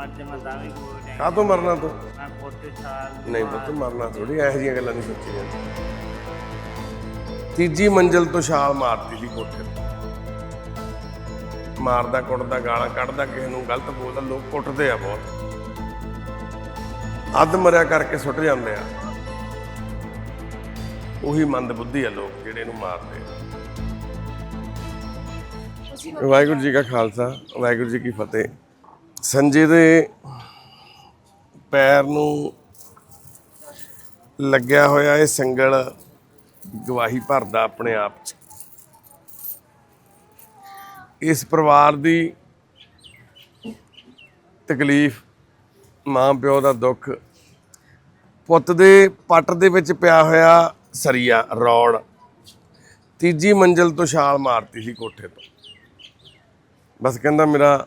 ਮਰ ਜਾ ਮੈਂ ਤਾਂ ਵੀ ਕੋਈ ਨਹੀਂ ਕਾਹ ਤੋਂ ਮਰਨਾ ਤੂੰ? ਮੈਂ ਨਹੀਂ ਪੁੱਤ ਮਰਨਾ ਥੋੜੀ ਇਹੋ ਜਿਹੀਆਂ ਗੱਲਾਂ ਨਹੀਂ ਸੋਚੀਆਂ। ਤੀਜੀ ਮੰਜ਼ਲ ਤੋਂ ਛਾਲ ਮਾਰਤੀ ਸੀ ਕੋਠੇ ਤੋਂ। ਮਾਰਦਾ ਕੁੱਟਦਾ ਗਾਲਾਂ ਕੱਢਦਾ ਕਿਸੇ ਨੂੰ ਗਲਤ ਬੋਲਦਾ ਲੋਕ ਕੁੱਟਦੇ ਆ ਬਹੁਤ। ਅੱਧ ਮਰਿਆ ਕਰਕੇ ਸੁੱਟ ਜਾਂਦੇ ਆ। ਉਹੀ ਮੰਦ ਬੁੱਧੀ ਆ ਲੋਕ ਜਿਹੜੇ ਇਹਨੂੰ ਮਾਰਦੇ ਆ। ਵਾਹਿਗੁਰੂ ਜੀ ਕਾ ਖਾਲਸਾ ਵਾਹਿਗੁਰੂ ਜੀ ਕੀ ਫਤਿਹ। ਸੰਜੇ ਦੇ ਪੈਰ ਨੂੰ ਲੱਗਿਆ ਹੋਇਆ ਇਹ ਸੰਗਲ ਗਵਾਹੀ ਭਰਦਾ ਆਪਣੇ ਆਪ ਚ। ਇਸ ਪਰਿਵਾਰ ਦੀ ਤਕਲੀਫ ਮਾਂ ਪਿਓ ਦਾ ਦੁੱਖ, ਪੁੱਤ ਦੇ ਪੱਟ ਦੇ ਵਿੱਚ ਪਿਆ ਹੋਇਆ ਸਰੀਆ ਰੌੜ ਤੀਜੀ ਮੰਜ਼ਲ ਤੋਂ ਛਾਲ ਮਾਰਤੀ ਸੀ ਕੋਠੇ ਤੋਂ। ਬਸ ਕਹਿੰਦਾ ਮੇਰਾ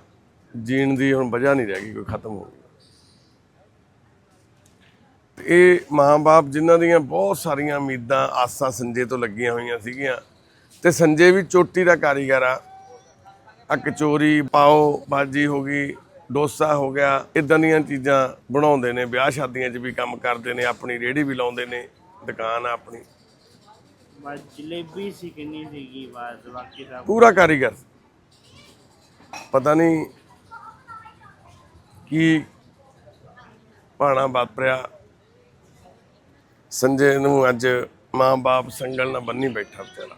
ਜੀਣ ਦੀ ਹੁਣ ਵਜ੍ਹਾ ਨਹੀਂ ਰਹਿ ਗਈ ਕੋਈ ਖਤਮ ਹੋ ਗਈ। ਤੇ ਇਹ ਮਾਂ-ਬਾਪ ਜਿਨ੍ਹਾਂ ਦੀਆਂ ਬਹੁਤ ਸਾਰੀਆਂ ਉਮੀਦਾਂ ਆਸਾਂ ਸੰਜੇ ਤੋਂ ਲੱਗੀਆਂ ਹੋਈਆਂ ਸੀਗੀਆਂ ਤੇ ਸੰਜੇ ਵੀ ਚੋਟੀ ਦਾ ਕਾਰੀਗਰ ਆ। ਆ ਕਚੋਰੀ ਪਾਓ ਬਾਜੀ ਹੋ ਗਈ ਡੋਸਾ ਹੋ ਗਿਆ ਇਦਾਂ ਦੀਆਂ ਚੀਜ਼ਾਂ ਬਣਾਉਂਦੇ ਨੇ ਵਿਆਹ ਸ਼ਾਦੀਆਂ 'ਚ ਵੀ ਕੰਮ ਕਰਦੇ ਨੇ ਆਪਣੀ ਰੇਹੜੀ ਵੀ ਲਾਉਂਦੇ ਨੇ ਦੁਕਾਨ ਆ ਆਪਣੀ। ਬਸ ਜਲੇਬੀ ਸੀ ਕਿੰਨੀ ਸੀਗੀ ਬਸ ਬਾਕੀ ਸਭ ਪੂਰਾ ਕਾਰੀਗਰ। ਪਤਾ ਨਹੀਂ ਕੀ ਪਾਣਾ ਵਾਪਰਿਆ? ਸੰਜੇ ਨੂੰ ਅੱਜ ਮਾਂ-ਬਾਪ ਸੰਗਲ ਨਾਲ ਬੰਨੀ ਬੈਠਾ ਵਿਚਾਰਾ।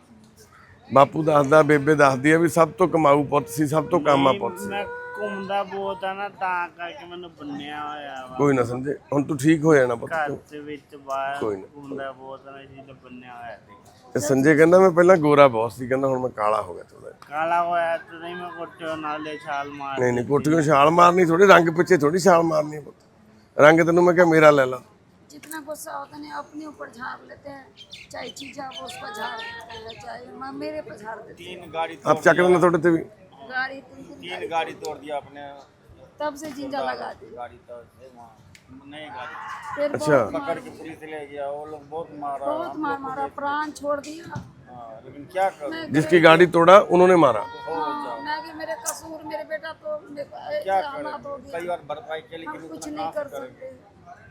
ਬਾਪੂ ਦੱਸਦਾ ਬੇਬੇ ਦੱਸਦੀ ਆ ਵੀ ਸਭ ਤੋਂ ਕਮਾਊ ਪੁੱਤ ਸੀ ਸਭ ਤੋਂ ਕਾਮਾ ਪੁੱਤ ਸੀ। ਘੁੰਮਦਾ ਬਹੁਤ ਆ ਨਾ ਤਾਂ ਕਰਕੇ ਮੈਨੂੰ ਬੰਨਿਆ ਹੋਇਆ ਵਾ ਕੋਈ ਨਾ ਸੰਜੇ ਹੁਣ ਤੂੰ ਠੀਕ ਹੋ ਜਾਣਾ ਪੁੱਤ ਘਰ ਦੇ ਵਿੱਚ ਬਾਹਰ ਕੋਈ ਨਾ। ਘੁੰਮਦਾ ਬਹੁਤ ਆ ਨਾ ਜੀ ਬੰਨਿਆ ਹੋਇਆ ਸੀ ਤੇ ਸੰਜੇ ਕਹਿੰਦਾ ਮੈਂ ਪਹਿਲਾਂ ਗੋਰਾ ਬਹੁਤ ਸੀ ਕਹਿੰਦਾ ਹੁਣ ਮੈਂ ਕਾਲਾ ਹੋ ਗਿਆ ਥੋੜਾ ਕਾਲਾ ਹੋਇਆ ਤੇ ਨਹੀਂ ਮੈਂ ਕੋਟੇ ਨਾਲੇ ਛਾਲ ਮਾਰ ਨਹੀਂ ਨਹੀਂ ਕੋਠੀਓਂ ਛਾਲ ਮਾਰਨੀ ਥੋੜੀ ਰੰਗ ਪਿੱਛੇ ਥੋੜੀ ਛਾਲ ਮਾਰਨੀ ਆ ਪੁੱਤ ਰੰਗ ਤੈਨੂੰ ਮੈਂ ਕਿਹਾ ਮੇਰਾ ਲੈ ਲਾ जितना गुस्सा होता है अपने ऊपर झाड़ लेते हैं चाहे चीजा वो उसको झाड़ देते हैं चाहे माँ मेरे पर झाड़ देते तीन गाड़ी ਆਪ ਚੱਕ ਲੈਣਾ ਤੁਹਾਡੇ ਤੇ ਵੀ हैं गाड़ी तीन तीन गाड़ी तोड़ दिया अपने। तब से जिंजा लगा दी गाड़ी तोड़ दी वहाँ। नई गाड़ी। फिर अच्छा। पकड़ के पुलिस ले गया। वो लोग बहुत मारा। बहुत मार मारा प्राण छोड़ दिया। हाँ, लेकिन क्या करूँ? जिसकी गाड़ी तोड़ा उन्होंने मारा। हाँ, मेरे कसूर मेरे बेटा तो क्या करें? कई बार भरपाई के लिए कुछ नहीं कर सकते।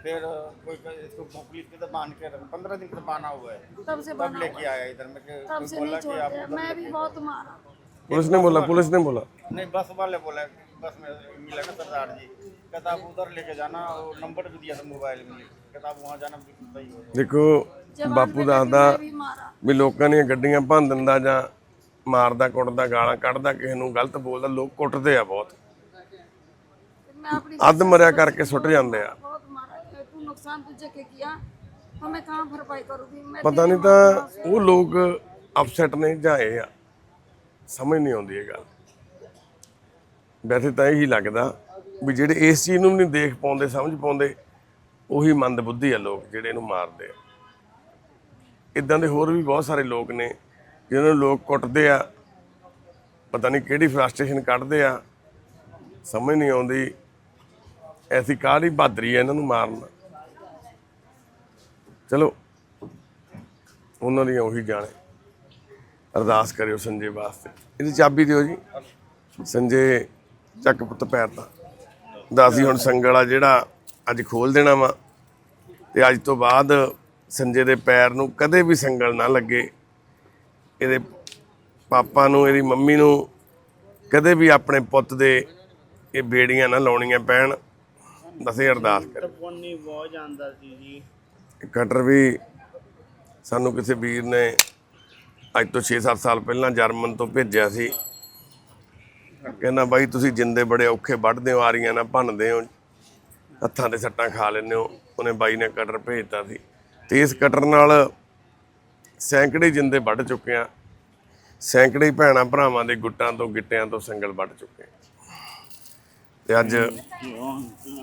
फिर कोई इसको पुलिस के तो बाँध के पंद्रह दिन से बांधा हुआ है। तब से तब लेके आया इधर। में तब से नहीं छोड़ते मैं भी बहुत मारा। पुलिस ने बोला पुलिस ने बोला नहीं बस वाले बोले बस में मिला ना सरदार जी कहता आप उधर लेके जाना वो नंबर भी दिया था मोबाइल में कहता आप वहाँ जाना बिल्कुल सही हो ਦੇਖੋ ਬਾਪੂ ਦੱਸਦਾ मैं भी मारा ਵੀ ਲੋਕਾਂ ਦੀਆਂ ਗੱਡੀਆਂ ਭੰਨ ਦਿੰਦਾ ਜਾਂ ਮਾਰਦਾ ਕੁੱਟਦਾ ਗਾਲਾਂ ਕੱਢਦਾ ਕਿਸੇ ਨੂੰ ਗਲਤ ਬੋਲਦਾ ਲੋਕ ਕੁੱਟਦੇ ਆ ਬਹੁਤ फिर मैं अपनी ਅੱਧ ਮਰਿਆ ਕਰਕੇ ਸੁੱਟ ਜਾਂਦੇ ਆ बहुत मारा है। तू नुकसान तुझे के किया तो मैं कहाँ भरपाई करूँगी मैं ਪਤਾ ਨਹੀਂ ਤਾਂ ਉਹ ਲੋਕ ਅਪਸੈਟ ਨੇ ਜਾਂ ਇਹ ਆ ਸਮਝ ਨਹੀਂ ਆਉਂਦੀ ਇਹ ਗੱਲ। ਵੈਸੇ ਤਾਂ ਇਹੀ ਲੱਗਦਾ ਵੀ ਜਿਹੜੇ ਇਸ ਚੀਜ਼ ਨੂੰ ਨਹੀਂ ਦੇਖ ਪਾਉਂਦੇ, ਸਮਝ ਪਾਉਂਦੇ, ਉਹੀ ਮੰਦ ਬੁੱਧੀ ਆ ਲੋਕ ਜਿਹੜੇ ਇਹਨੂੰ ਮਾਰਦੇ ਆ। ਇਦਾਂ ਦੇ ਹੋਰ ਵੀ ਬਹੁਤ ਸਾਰੇ ਲੋਕ ਨੇ ਜਿਹਨਾਂ ਨੂੰ ਲੋਕ ਕੁੱਟਦੇ ਆ, ਪਤਾ ਨਹੀਂ ਕਿਹੜੀ ਫਰਸਟ੍ਰੇਸ਼ਨ ਕੱਢਦੇ ਆ, ਸਮਝ ਨਹੀਂ ਆਉਂਦੀ ਐਸੀ ਕਾਹਲੀ ਬਹਾਦਰੀ ਹੈ ਇਹਨਾਂ ਨੂੰ ਮਾਰਨਾ। ਚਲੋ, ਉਹਨਾਂ ਦੀਆਂ ਉਹੀ ਜਾਣੇ। ਅਰਦਾਸ ਕਰਿਓ ਸੰਜੇ ਵਾਸਤੇ। ਇਹਦੀ ਚਾਬੀ ਦਿਓ ਜੀ। ਸੰਜੇ ਚੱਕ ਪੁੱਤ ਪੈਰ ਦਾ ਦਾਸੀ ਹੁਣ ਸੰਗਲ ਆ ਜਿਹੜਾ ਅੱਜ ਖੋਲ ਦੇਣਾ ਵਾ। ਤੇ ਅੱਜ ਤੋਂ ਬਾਅਦ ਸੰਜੇ ਦੇ ਪੈਰ ਨੂੰ ਕਦੇ ਵੀ ਸੰਗਲ ਨਾ ਲੱਗੇ। ਇਹਦੇ ਪਾਪਾ ਨੂੰ ਇਹਦੀ ਮੰਮੀ ਨੂੰ ਕਦੇ ਵੀ ਆਪਣੇ ਪੁੱਤ ਦੇ ਇਹ ਬੇੜੀਆਂ ਨਾ ਲਾਉਣੀਆਂ ਪੈਣ। ਦਸੇ ਅਰਦਾਸ ਕਰ ਪੁੰਨੀ ਬਹੁਤ ਜਾਂਦਾ ਸੀ ਜੀ। ਕਟਰ ਵੀ ਸਾਨੂੰ ਕਿਸੇ ਵੀਰ ਨੇ ਅੱਜ ਤੋਂ 6-7 ਸਾਲ ਪਹਿਲਾਂ ਜਰਮਨ ਤੋਂ ਭੇਜਿਆ ਸੀ। ਕਹਿੰਦਾ, ਬਾਈ, ਤੁਸੀਂ ਜਿੰਦੇ ਬੜੇ ਔਖੇ ਵੱਢਦੇ ਹੋ, ਆਰੀਆਂ ਨਾਲ ਭੰਨਦੇ ਹੋ, ਹੱਥਾਂ 'ਤੇ ਸੱਟਾਂ ਖਾ ਲੈਂਦੇ ਹੋ। ਉਹਨੇ ਬਾਈ ਨੇ ਕਟਰ ਭੇਜਤਾ ਸੀ। ਤੇ ਇਸ ਕਟਰ ਨਾਲ ਸੈਂਕੜੇ ਜਿੰਦੇ ਵੱਢ ਚੁੱਕੇ ਆ। ਸੈਂਕੜੇ ਹੀ ਭੈਣਾਂ ਭਰਾਵਾਂ ਦੇ ਗੁੱਟਾਂ ਤੋਂ, ਗਿੱਟਿਆਂ ਤੋਂ ਸੰਗਲ ਵੱਢ ਚੁੱਕੇ ਆ। ਤੇ ਅੱਜ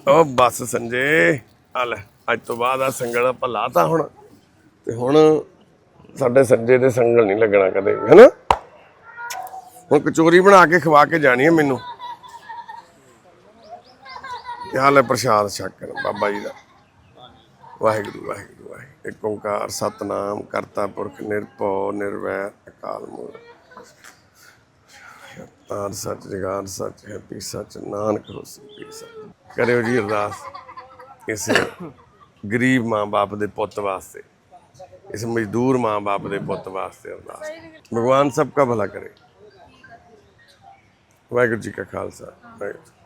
ਉਹ ਬਸ ਸੰਜੇ, ਆ ਲੈ, ਅੱਜ ਤੋਂ ਬਾਅਦ ਆ ਸੰਗਲ ਆਪਾਂ ਲਾਤਾ ਹੁਣ। ਤੇ ਹੁਣ ਸਾਡੇ ਸੱਜੇ ਦੇ ਸੰਗਲ ਨਹੀਂ ਲੱਗਣਾ ਕਦੇ ਵੀ, ਹੈਨਾ? ਹੁਣ ਕਚੋਰੀ ਬਣਾ ਕੇ ਖਵਾ ਕੇ ਜਾਣੀ ਹੈ ਮੈਨੂੰ। ਤੇ ਹਾਲ ਹੈ ਪ੍ਰਸ਼ਾਦ ਛਕ ਬਾਬਾ ਜੀ ਦਾ? ਵਾਹਿਗੁਰੂ ਵਾਹਿਗੁਰੂ ਵਾਹਿਗੁਰੂ। ਇੱਕ ਓੰਕਾਰ, ਸਤਨਾਮ, ਕਰਤਾ ਪੁਰਖ, ਨਿਰਭਉ, ਨਿਰਵੈਰ, ਅਕਾਲ ਮੂਰਤ ਆਰ ਸੱਚ ਜਗਾਰ ਸੱਚ ਹੈ ਪੀ ਸੱਚ, ਨਾਨਕ ਹੋਸੀ ਪੀ ਸੱਚ। ਕਰਿਓ ਜੀ ਅਰਦਾਸ, ਇਸ ਗਰੀਬ ਮਾਂ-ਬਾਪ ਦੇ ਪੁੱਤ ਵਾਸਤੇ। ਇਸ ਮਜ਼ਦੂਰ ਮਾਂ-ਬਾਪ ਦੇ ਪੁੱਤ ਵਾਸਤੇ ਅਰਦਾਸ। ਭਗਵਾਨ ਸਭ ਦਾ ਭਲਾ ਕਰੇ। ਵਾਹਿਗੁਰੂ ਜੀ ਕਾ ਖਾਲਸਾ, ਵਾਹਿਗੁਰੂ